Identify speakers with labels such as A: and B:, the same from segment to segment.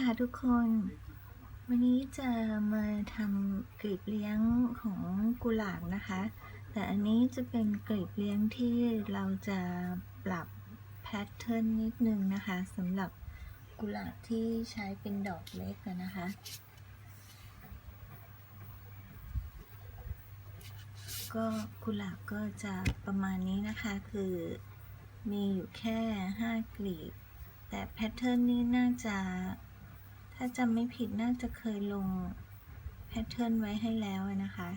A: ค่ะทุกคน วันนี้จะมาทำกลีบเลี้ยงของกุหลาบนะคะ แต่อันนี้จะเป็นกลีบเลี้ยงที่เราจะปรับแพทเทิร์นนิดนึงนะคะสำหรับกุหลาบที่ใช้เป็นดอกเล็กนะคะก็กุหลาบก็จะประมาณนี้นะคะคือมีอยู่แค่ 5 กลีบ แต่แพทเทิร์นนี้น่าจะาจำไม่ผิดน่าจะเคยลงแพทเทิร์นไว้ให้แล้วนะคะ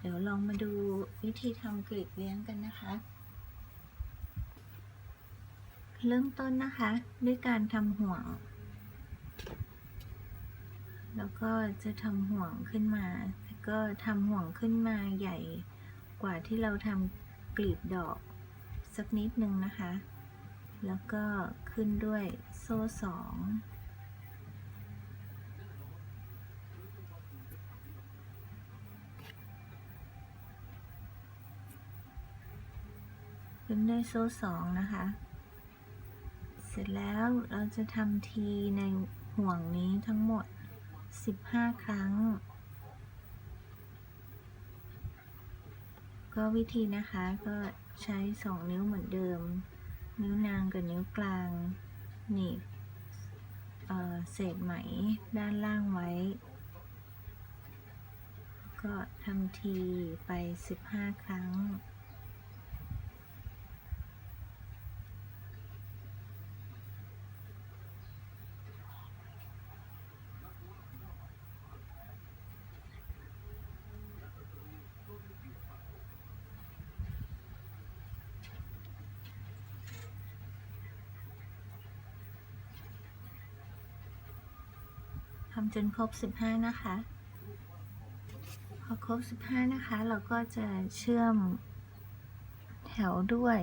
A: เดี๋ยวลองมาดูวิธีทำกลีบเลี้ยงกันนะคะ เริ่มต้นนะคะด้วยการทำห่วง แล้วก็จะทำห่วงขึ้นมาแต่ก็ทำห่วงขึ้นมาใหญ่กว่าที่เราทำกลีบดอกสักนิดนึงนะคะ แล้วก็ขึ้นด้วยโซ่สอง ขึ้นด้วยโซ่สองนะคะ เสร็จแล้วเราจะทำทีในห่วงนี้ทั้งหมด 15 ครั้ง ก็วิธีนะคะก็ใช้ 2 นิ้วเหมือนเดิม นิ้วนางกับนิ้วกลางหนีบเเศษไหมด้านล่างไว้ ก็ทำทีไป 15 ครั้ง ทำจนครบ 15 นะคะ พอครบ 15 นะคะ เราก็จะเชื่อมแถวด้วย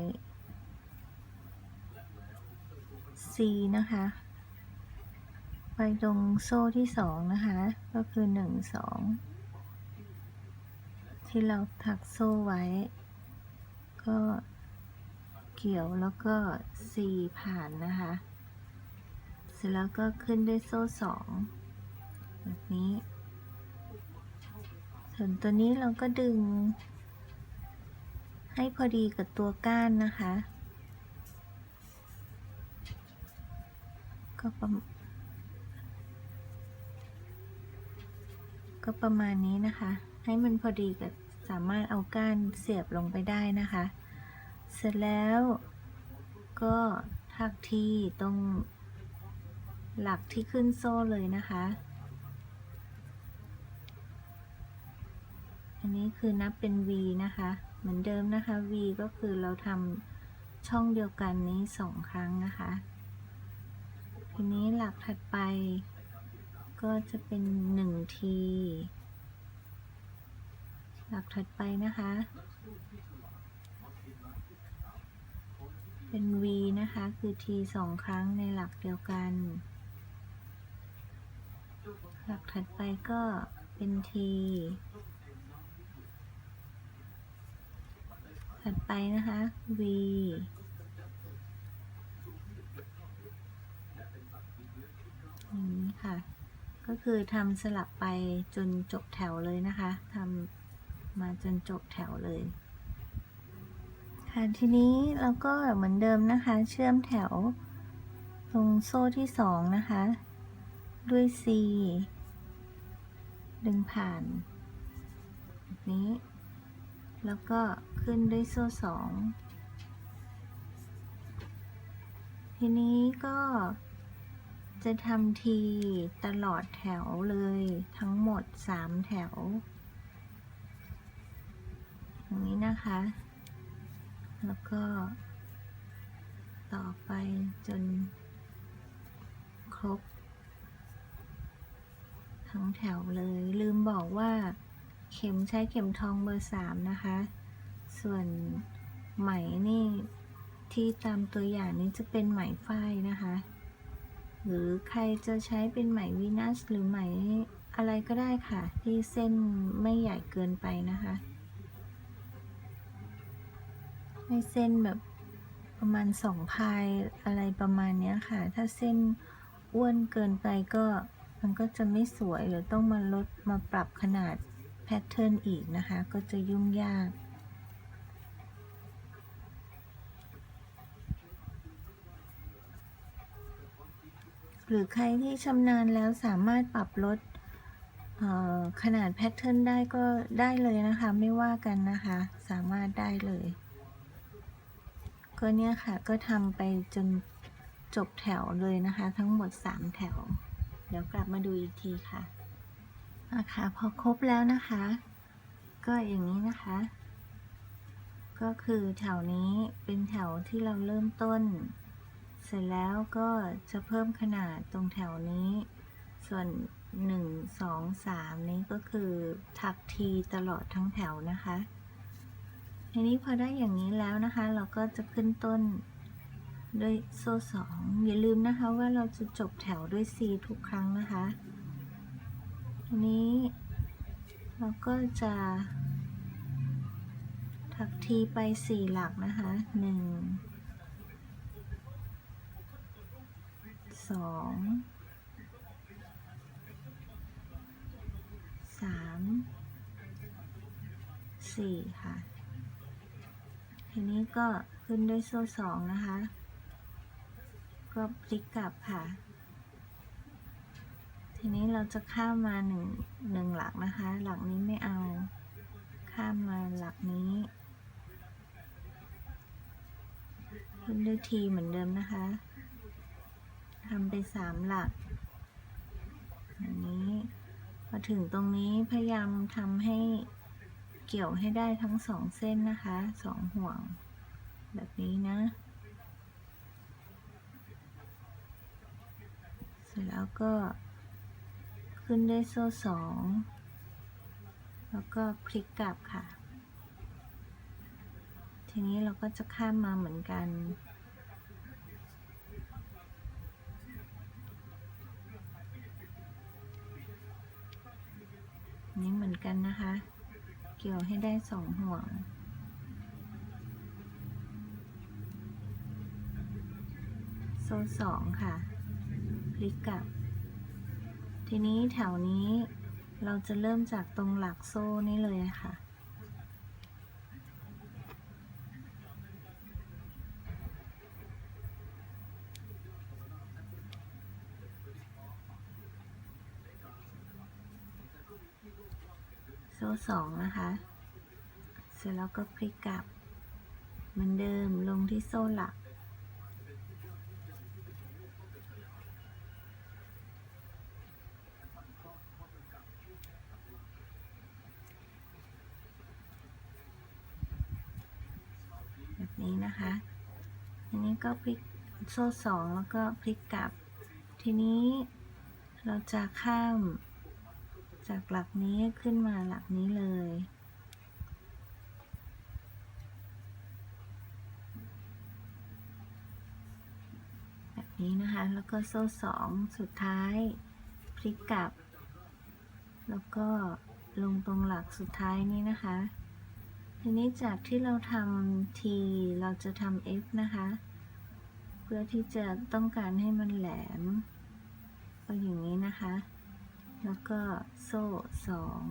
A: C นะคะ ไปตรงโซ่ที่ 2 นะคะ ก็คือ 1 2 ที่เราถักโซ่ไว้ ก็เกี่ยวแล้วก็ C ผ่านนะคะ เสร็จแล้วก็ขึ้นด้วยโซ่สอง แบบนี้ ส่วนตัวนี้เราก็ดึง ให้พอดีกับตัวก้านนะคะ ก็ประมาณก็ประมาณนี้นะคะ ให้มันพอดีกับสามารถเอาก้านเสียบลงไปได้นะคะ เสร็จแล้วก็ทักทีตรงหลักที่ขึ้นโซ่เลยนะคะ อันนี้คือนับเป็น V นะคะ เหมือนเดิมนะคะ V ก็คือเราทำช่องเดียวกันนี้สองครั้งนะคะ ทีนี้หลักถัดไป ก็จะเป็น1ทีหลักถัดไปนะคะ เป็น V นะคะ คือ T สองครั้งในหลักเดียวกัน หลักถัดไปก็เป็น T ถัดไปนะคะ V อย่างนี้ค่ะ ก็คือทำสลับไปจนจบแถวเลยนะคะทำมาจนจบแถวเลย ค่ะทีนี้เราก็เหมือนเดิมนะคะ เชื่อมแถวตรงโซ่ที่สองนะคะ ด้วย C ดึงผ่านแบบนี้ แล้วก็ขึ้นด้วยโซ่สองทีนี้ก็จะทำทีตลอดแถวเลยทั้งหมด 3 แถว อย่างนี้นะคะ แล้วก็ ต่อไปจน ครบ ทั้งแถวเลยลืมบอกว่า เข็มใช้เข็มทองเบอร์สามนะคะ ส่วนไหมนี่ที่ตามตัวอย่างนี้จะเป็นไหมฝ้ายนะคะ หรือใครจะใช้เป็นไหมวีนัสหรือไหมอะไรก็ได้ค่ะ ที่เส้นไม่ใหญ่เกินไปนะคะ ให้เส้นแบบประมาณสองพายอะไรประมาณนี้ค่ะ ถ้าเส้นอ้วนเกินไปก็มันก็จะไม่สวยหรือต้องมาลดมาปรับขนาด พทเทิร์นอีกนะคะ ก็จะยุ่งยาก หรือใครที่ชำนาญแล้วสามารถปรับลดขนาดแพทเทิร์นได้ก็ได้เลยนะคะ ไม่ว่ากันนะคะ สามารถได้เลย ก็เนี่ยค่ะก็ทำไปจนจบแถวเลยนะคะ ทั้งหมด 3 แถว เดี๋ยวกลับมาดูอีกทีค่ะ อะค่ะพอครบแล้วนะคะ ก็อย่างนี้นะคะ ก็คือแถวนี้เป็นแถวที่เราเริ่มต้น เสร็จแล้วก็จะเพิ่มขนาดตรงแถวนี้ ส่วน 1 2 3 นี้ก็คือถักทีตลอดทั้งแถวนะคะทีนี้พอได้อย่างนี้แล้วนะคะ เราก็จะขึ้นต้นด้วยโซ่สองอย่าลืมนะคะว่าเราจะจบแถวด้วย C ทุกครั้งนะคะ นี้ เราก็จะ ถักทีไป4หลักนะคะ1สองสามสี่ค่ะ ทีนี้ก็ขึ้นด้วยโซ่สองนะคะ ก็พลิกกลับค่ะ ทีนี้เราจะข้ามมาหนึ่งหนึ่งหลักนะคะ หลักนี้ไม่เอา ข้ามมาหลักนี้ขึ้นด้วยทีเหมือนเดิมนะคะทำไปสามหลักอันนี้พอถึงตรงนี้พยายามทำให้เกี่ยวให้ได้ทั้งสองเส้นนะคะสองห่วง แบบนี้นะ เสร็จแล้วก็ ขึ้นด้วยโซ่สอง แล้วก็พลิกกลับค่ะ ทีนี้เราก็จะข้ามมาเหมือนกัน นี่เหมือนกันนะคะ เกี่ยวให้ได้สองห่วงโซ่สองค่ะ พลิกกลับ ทีนี้แถวนี้เราจะเริ่มจากตรงหลักโซ่นี่เลยค่ะ โซ่สองนะคะ เสร็จแล้วก็พลิกกลับเหมือนเดิมลงที่โซ่หลัก แบบนี้นะคะ ทีนี้ก็พลิก โซ่สองแล้วก็พลิกกลับ ทีนี้เราจะข้าม จากหลักนี้ขึ้นมาหลักนี้เลย แบบนี้นะคะ แล้วก็โซ่สองสุดท้ายพลิกกลับ แล้วก็ลงตรงหลักสุดท้ายนี้นะคะ ทีนี้จากที่เราทำ T เราจะทำ F นะคะ พื่อที่จะต้องการให้มันแหลมก็อย่างนี้นะคะ แล้วก็โซ่สอง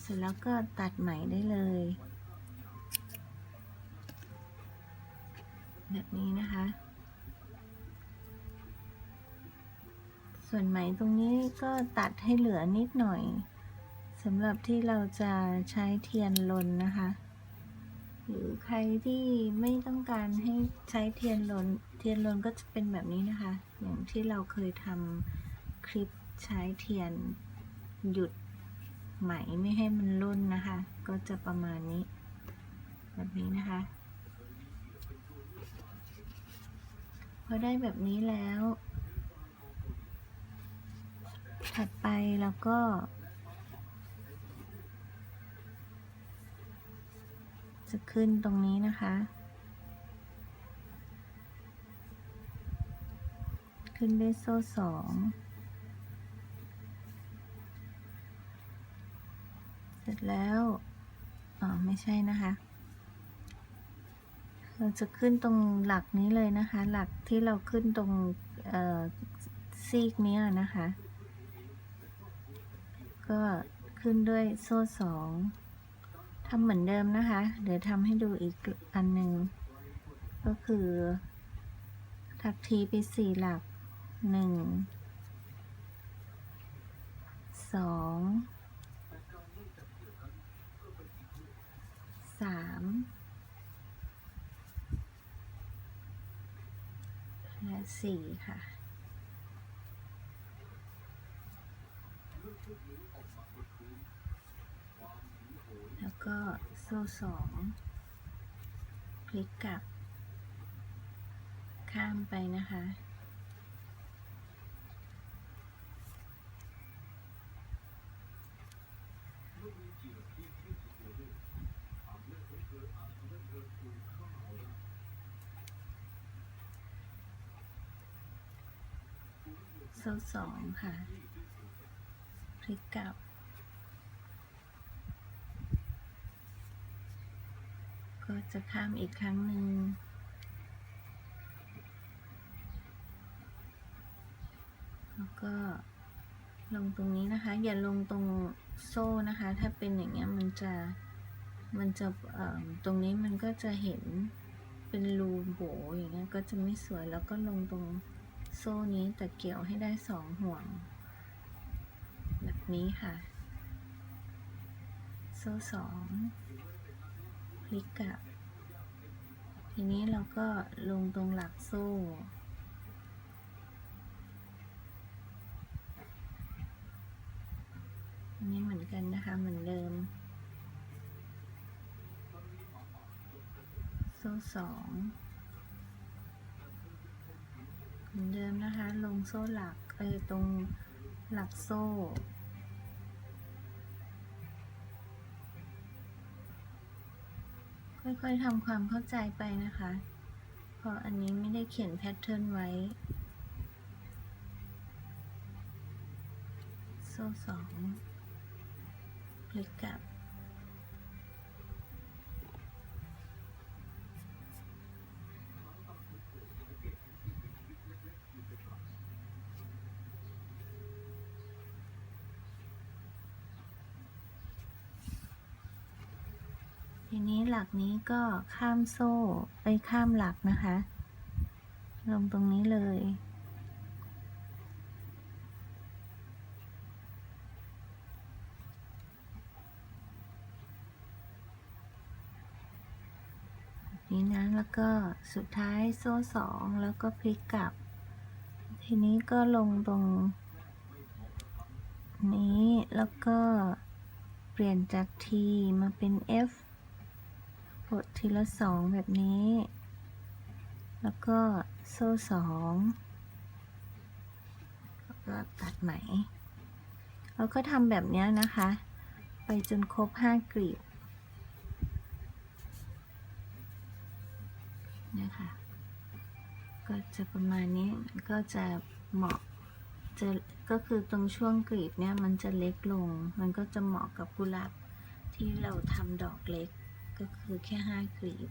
A: เสร็จแล้วก็ตัดไหมได้เลย แบบนี้นะคะ ส่วนไหมตรงนี้ก็ตัดให้เหลือนิดหน่อยสำหรับที่เราจะใช้เทียนลนนะคะ หรือใครที่ไม่ต้องการให้ใช้เทียนลนเทียนลนก็จะเป็นแบบนี้นะคะ อย่างที่เราเคยทำคลิปใช้เทียนหยุดไหมไม่ให้มันล่นนะคะ ก็จะประมาณนี้ แบบนี้นะคะ พอได้แบบนี้แล้ว ถัดไปแล้วก็ จะขึ้นตรงนี้นะคะ ขึ้นด้วยโซ่สองเสร็จแล้วอ๋อไม่ใช่นะคะ เราจะขึ้นตรงหลักนี้เลยนะคะ หลักที่เราขึ้นตรงซีกนี้นะคะ ก็ขึ้นด้วยโซ่สอง ทำเหมือนเดิมนะคะ เดี๋ยวทำให้ดูอีกอันหนึ่ง ก็คือทักทีไปสี่หลักหนึ่งสองสามและสี่ค่ะ แล้วก็โซ่สองพลิกกลับ ข้ามไปนะคะ โซ่สองค่ะพลิกกลับ จะข้ามอีกครั้งหนึ่ง แล้วก็ลงตรงนี้นะคะ อย่าลงตรงโซ่นะคะ ถ้าเป็นอย่างเงี้ยมันจะมันจะตรงนี้มันก็จะเห็นเป็นรูโบอย่างเงี้ยก็จะไม่สวยแล้วก็ลงตรงโซ่นี้แต่เกี่ยวให้ได้สองห่วง แบบนี้ค่ะ โซ่สองพลิกกลับ ทีนี้เราก็ลงตรงหลักโซ่อันนี้เหมือนกันนะคะเหมือนเดิม โซ่สองเหมือนเดิมนะคะ ลงโซ่หลักเออตรงหลักโซ่ ค่อยๆทำความเข้าใจไปนะคะ เพราะอันนี้ไม่ได้เขียนแพทเทิร์นไว้ โซ่สองพลิกกลับ ทีนี้ หลักนี้ก็ข้ามโซ่ไปข้ามหลักนะคะ ลงตรงนี้เลย นี้นะแล้วก็สุดท้ายโซ่สองแล้วก็พลิกกลับ ทีนี้ก็ลงตรง นี้แล้วก็เปลี่ยนจาก T มาเป็น F กดทีละสองแบบนี้ แล้วก็โซ่สองแล้วก็ตัดไหมแล้วก็ทำแบบนี้นะคะ ไปจนครบห้ากลีบนะคะก็จะประมาณนี้มันก็จะเหมาะจะก็คือตรงช่วงกลีบเนี่ยมันจะเล็กลง มันก็จะเหมาะกับกุหลาบที่เราทำดอกเล็ก ก็คือแค่ห้ากลีบ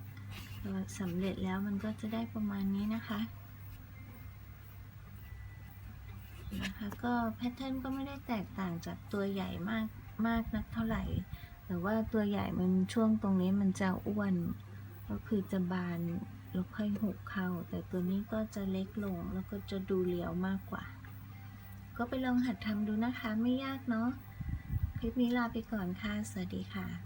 A: ก็สำเร็จแล้วมันก็จะได้ประมาณนี้นะคะนะคะก็แพทเทิร์นก็ไม่ได้แตกต่างจากตัวใหญ่มากมากนักเท่าไหร่ แต่ว่าตัวใหญ่มันช่วงตรงนี้มันจะอ้วนก็คือจะบานแล้วค่อยหุบเข้า แต่ตัวนี้ก็จะเล็กลงแล้วก็จะดูเรียวมากกว่า ก็ไปลองหัดทำดูนะคะไม่ยากเนาะคลิปนี้ลาไปก่อนค่ะ สวัสดีค่ะ